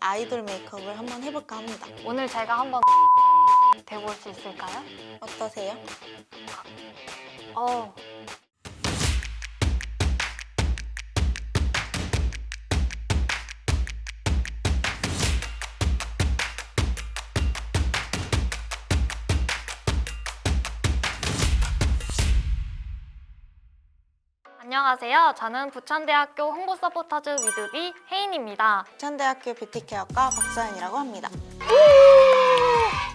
아이돌 메이크업을 한번 해볼까 합니다. 오늘 제가 한번 돼볼 수 있을까요? 어떠세요? 어. 안녕하세요. 저는 부천대학교 홍보 서포터즈 위드비 혜인입니다. 부천대학교 뷰티케어과 박서연이라고 합니다.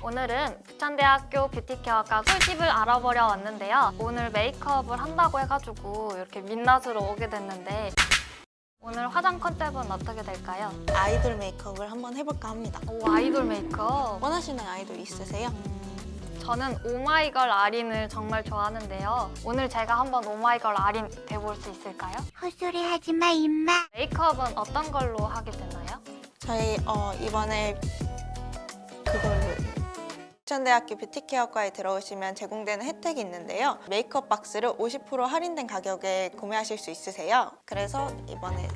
오늘은 부천대학교 뷰티케어과 꿀팁을 알아보려 왔는데요. 오늘 메이크업을 한다고 해가지고 이렇게 민낯으로 오게 됐는데 오늘 화장 컨셉은 어떻게 될까요? 아이돌 메이크업을 한번 해볼까 합니다. 오, 아이돌 메이크업. 원하시는 아이돌 있으세요? 저는 오마이걸 아린을 정말 좋아하는데요. 오늘 제가 한번 오마이걸 아린 돼볼 수 있을까요? 헛소리 하지 마, 임마. 메이크업은 어떤 걸로 하게 되나요? 저희 어, 이번에 그걸로 부천대학교 뷰티케어과에 들어오시면 제공되는 혜택이 있는데요. 메이크업 박스를 50% 할인된 가격에 구매하실 수 있으세요. 그래서 이번에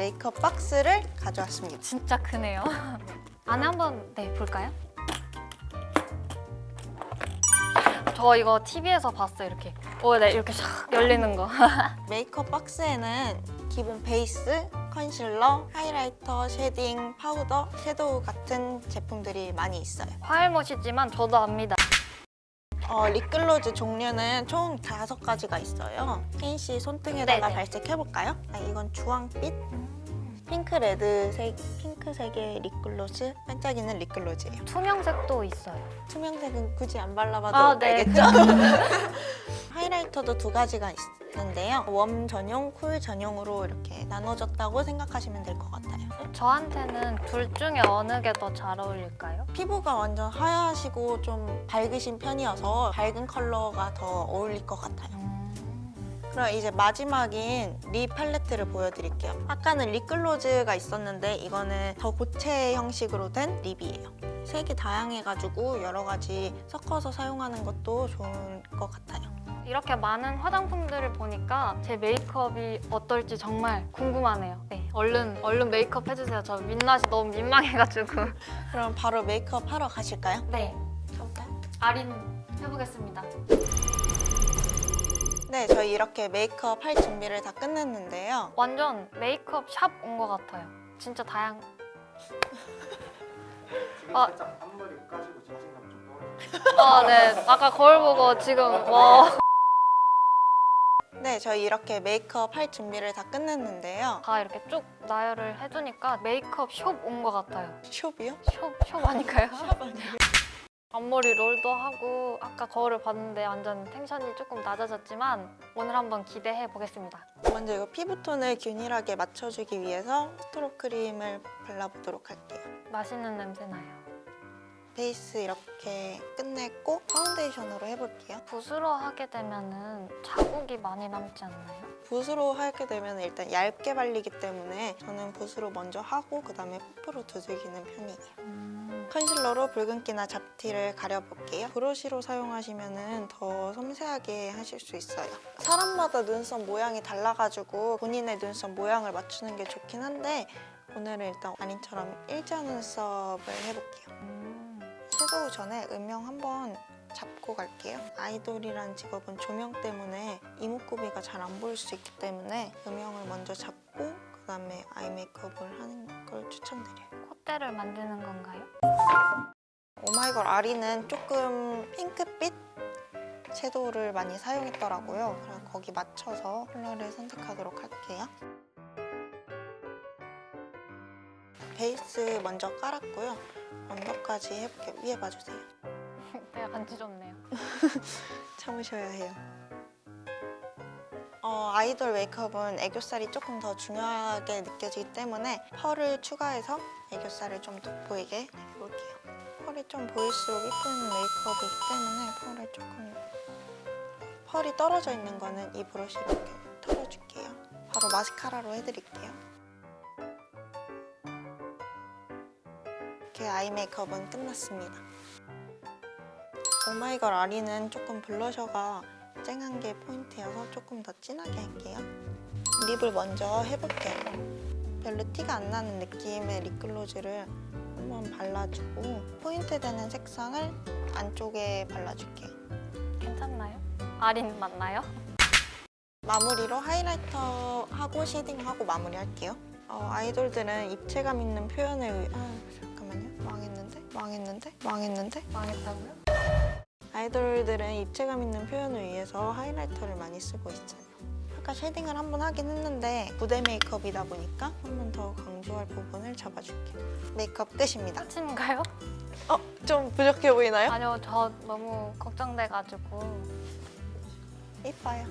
메이크업 박스를 가져왔습니다. 진짜 크네요. 안에 한번 네 볼까요? 저 이거 TV에서 봤어요 이렇게. 오, 네 이렇게 샥 열리는 거. 메이크업 박스에는 기본 베이스, 컨실러, 하이라이터, 쉐딩, 파우더, 섀도우 같은 제품들이 많이 있어요. 화일못이지만 저도 압니다. 어, 립글로즈 종류는 총 다섯 가지가 있어요. 씨 손등에다가 네네. 발색해볼까요? 아, 이건 주황빛, 핑크 레드색, 핑크색의 립글로즈, 반짝이는 립글로즈예요. 투명색도 있어요. 투명색은 굳이 안 발라봐도 아, 네. 알겠죠? 하이라이터도 두 가지가 있는데요. 웜 전용, 쿨 전용으로 이렇게 나눠졌다고 생각하시면 될 것 같아요. 저한테는 둘 중에 어느 게 더 잘 어울릴까요? 피부가 완전 하얗시고 좀 밝으신 편이어서 밝은 컬러가 더 어울릴 것 같아요. 그럼 이제 마지막인 립 팔레트를 보여드릴게요. 아까는 립글로즈가 있었는데 이거는 더 고체 형식으로 된 립이에요. 색이 다양해가지고 여러 가지 섞어서 사용하는 것도 좋은 것 같아요. 이렇게 많은 화장품들을 보니까 제 메이크업이 어떨지 정말 궁금하네요. 네, 얼른 얼른 메이크업 해주세요. 저 민낯이 너무 민망해가지고. 그럼 바로 메이크업 하러 가실까요? 네, 가볼까요? 아린 해보겠습니다. 네, 저희 이렇게 메이크업 할 준비를 다 끝냈는데요. 완전 메이크업 샵 온 것 같아요. 진짜 다양. 지금 아. 살짝 앞머리 까지고 자신감 좀 떨어져. 아, 네. 아까 거울 보고 지금 와. 네, 저희 이렇게 메이크업 할 준비를 다 끝냈는데요. 다 이렇게 쭉 나열을 해주니까 메이크업 숍 온 것 같아요. 숍이요? 숍, 숍 아닐까요? 샵 아니에요? 앞머리 롤도 하고 아까 거울을 봤는데 완전 텐션이 조금 낮아졌지만 오늘 한번 기대해 보겠습니다. 먼저 이거 피부톤을 균일하게 맞춰주기 위해서 스트로 크림을 발라보도록 할게요. 맛있는 냄새 나요. 베이스 이렇게 끝냈고 파운데이션으로 해볼게요. 붓으로 하게 되면은 자국이 많이 남지 않나요? 붓으로 하게 되면 일단 얇게 발리기 때문에 저는 붓으로 먼저 하고 그 다음에 퍼프로 두들기는 편이에요. 컨실러로 붉은기나 잡티를 가려볼게요. 브러쉬로 사용하시면 더 섬세하게 하실 수 있어요. 사람마다 눈썹 모양이 달라가지고 본인의 눈썹 모양을 맞추는 게 좋긴 한데 오늘은 일단 아닌처럼 일자 눈썹을 해볼게요. 섀도우 전에 음영 한번 잡고 갈게요. 아이돌이란 직업은 조명 때문에 이목구비가 잘 안 보일 수 있기 때문에 음영을 먼저 잡고 그 다음에 아이 메이크업을 하는 걸 추천드려요. 콧대를 만드는 건가요? 오마이걸 아리는 조금 핑크빛 섀도우를 많이 사용했더라고요. 그래서 거기 맞춰서 컬러를 선택하도록 할게요. 베이스 먼저 깔았고요. 언더까지 해볼게요. 위에 봐주세요. 내가 간지 좋네요. 참으셔야 해요. 어, 아이돌 메이크업은 애교살이 조금 더 중요하게 느껴지기 때문에 펄을 추가해서 애교살을 좀 돋보이게 해볼게요. 펄이 좀 보일수록 이쁜 메이크업이기 때문에 펄을 조금 펄이 떨어져 있는 거는 이 브러쉬로 이렇게 털어줄게요. 바로 마스카라로 해드릴게요. 이렇게 아이 메이크업은 끝났습니다. 오마이걸 아리는 조금 블러셔가 쨍한 게 포인트여서 조금 더 진하게 할게요. 립을 먼저 해볼게요. 별로 티가 안 나는 느낌의 립글로즈를 한번 발라주고 포인트 되는 색상을 안쪽에 발라줄게요. 괜찮나요? 아린 맞나요? 마무리로 하이라이터 하고 쉐딩하고 마무리할게요. 어, 아이돌들은 입체감 있는 표현을 위... 아. 망했는데? 망했는데? 망했다고요? 아이돌들은 입체감 있는 표현을 위해서 하이라이터를 많이 쓰고 있어요. 아까 쉐딩을 한 번 하긴 했는데 무대 메이크업이다 보니까 한 번 더 강조할 부분을 잡아줄게요. 메이크업 끝입니다. 끝인가요? 어? 좀 부족해 보이나요? 아니요, 저 너무 걱정돼가지고. 이뻐요.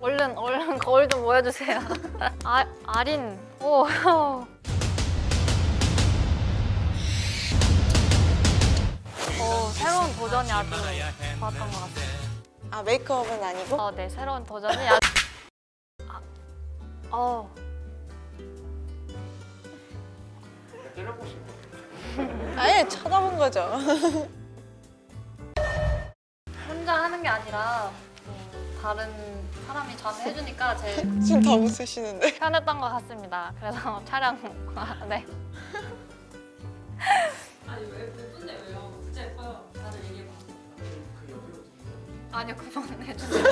얼른 얼른 거울 좀 보여주세요. 아 아린 오. 오 새로운 도전이 아주 좋았던 것 같아요. 아 메이크업은 아니고? 어, 네 새로운 도전이 아주. 아, 어. 아예 쳐다본 거죠. 혼자 하는 게 아니라 음, 다른 사람이 저한테 해주니까 제일 지금 다 웃으시는데. 편했던 것 같습니다. 그래서 촬영 네. 아니 왜 예쁜데 왜요? 아니요 그만 해주세요.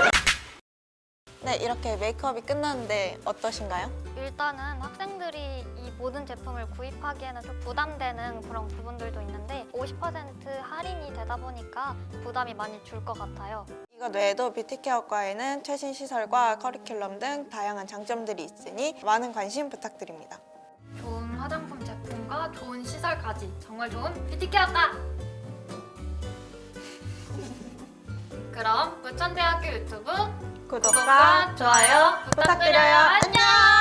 네 이렇게 메이크업이 끝났는데 어떠신가요? 일단은 학생들이 이 모든 제품을 구입하기에는 좀 부담되는 그런 부분들도 있는데 50% 할인이 되다 보니까 부담이 많이 줄 것 같아요. 이거 외에도 뷰티케어과에는 최신 시설과 커리큘럼 등 다양한 장점들이 있으니 많은 관심 부탁드립니다. 좋은 화장품 제품과 좋은 시설까지 정말 좋은 뷰티케어과! 그럼 부천대학교 유튜브 구독과 좋아요. 부탁드려요. 안녕!